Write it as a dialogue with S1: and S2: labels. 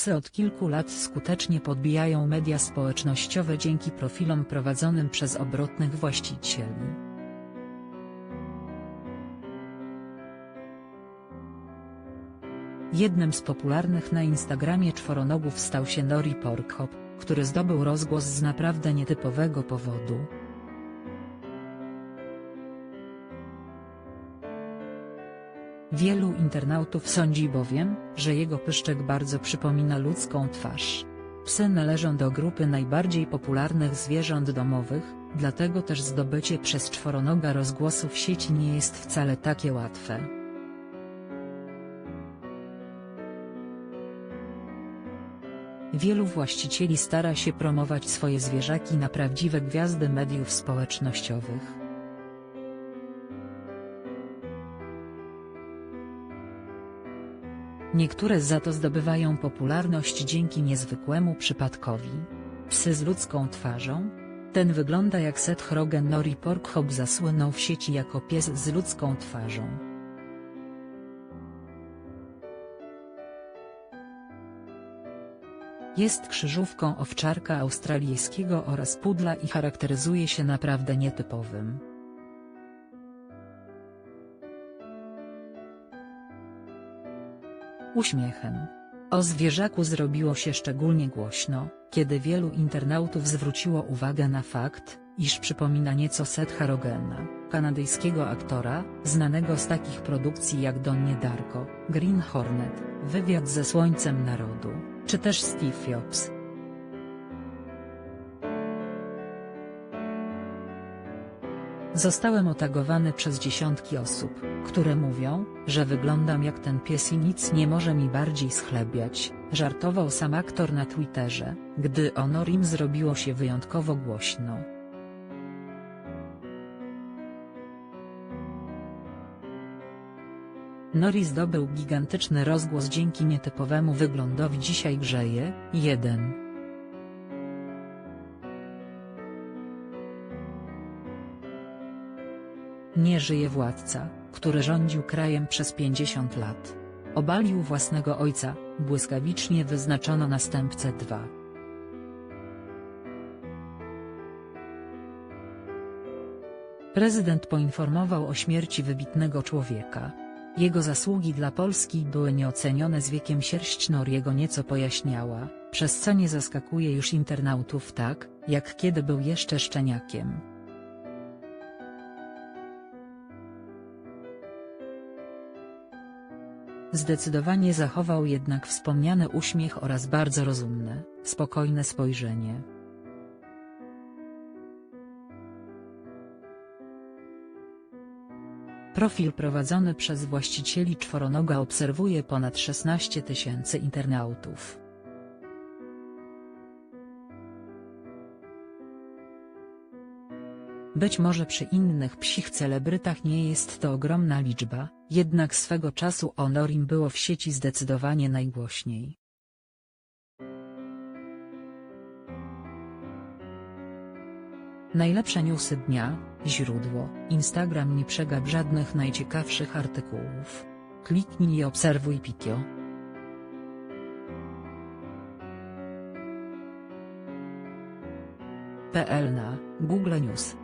S1: Psy od kilku lat skutecznie podbijają media społecznościowe dzięki profilom prowadzonym przez obrotnych właścicieli. Jednym z popularnych na Instagramie czworonogów stał się Nori Porkhop, który zdobył rozgłos z naprawdę nietypowego powodu. Wielu internautów sądzi bowiem, że jego pyszczek bardzo przypomina ludzką twarz. Psy należą do grupy najbardziej popularnych zwierząt domowych, dlatego też zdobycie przez czworonoga rozgłosu w sieci nie jest wcale takie łatwe. Wielu właścicieli stara się promować swoje zwierzaki na prawdziwe gwiazdy mediów społecznościowych. Niektóre za to zdobywają popularność dzięki niezwykłemu przypadkowi. Psy z ludzką twarzą? Ten wygląda jak Seth Rogen Nori Porkhop zasłynął w sieci jako pies z ludzką twarzą. Jest krzyżówką owczarka australijskiego oraz pudla i charakteryzuje się naprawdę nietypowym. Uśmiechem. O zwierzaku zrobiło się szczególnie głośno, kiedy wielu internautów zwróciło uwagę na fakt, iż przypomina nieco Setha Rogena, kanadyjskiego aktora, znanego z takich produkcji jak Donnie Darko, Green Hornet, Wywiad ze Słońcem Narodu, czy też Steve Jobs. Zostałem otagowany przez dziesiątki osób, które mówią, że wyglądam jak ten pies i nic nie może mi bardziej schlebiać, żartował sam aktor na Twitterze, gdy o Norim zrobiło się wyjątkowo głośno. Nori zdobył gigantyczny rozgłos dzięki nietypowemu wyglądowi dzisiaj grzeje, 1. Nie żyje władca, który rządził krajem przez 50 lat. Obalił własnego ojca, błyskawicznie wyznaczono następcę 2. Prezydent poinformował o śmierci wybitnego człowieka. Jego zasługi dla Polski były nieocenione z wiekiem sierść Noriego nieco pojaśniała, przez co nie zaskakuje już internautów tak, jak kiedy był jeszcze szczeniakiem. Zdecydowanie zachował jednak wspomniany uśmiech oraz bardzo rozumne, spokojne spojrzenie. Profil prowadzony przez właścicieli czworonoga obserwuje ponad 16 tysięcy internautów. Być może przy innych psich celebrytach nie jest to ogromna liczba, jednak swego czasu o Norim było w sieci zdecydowanie najgłośniej. Najlepsze newsy dnia, źródło, Instagram nie przegap żadnych najciekawszych artykułów. Kliknij i obserwuj Pitio. PL na Google News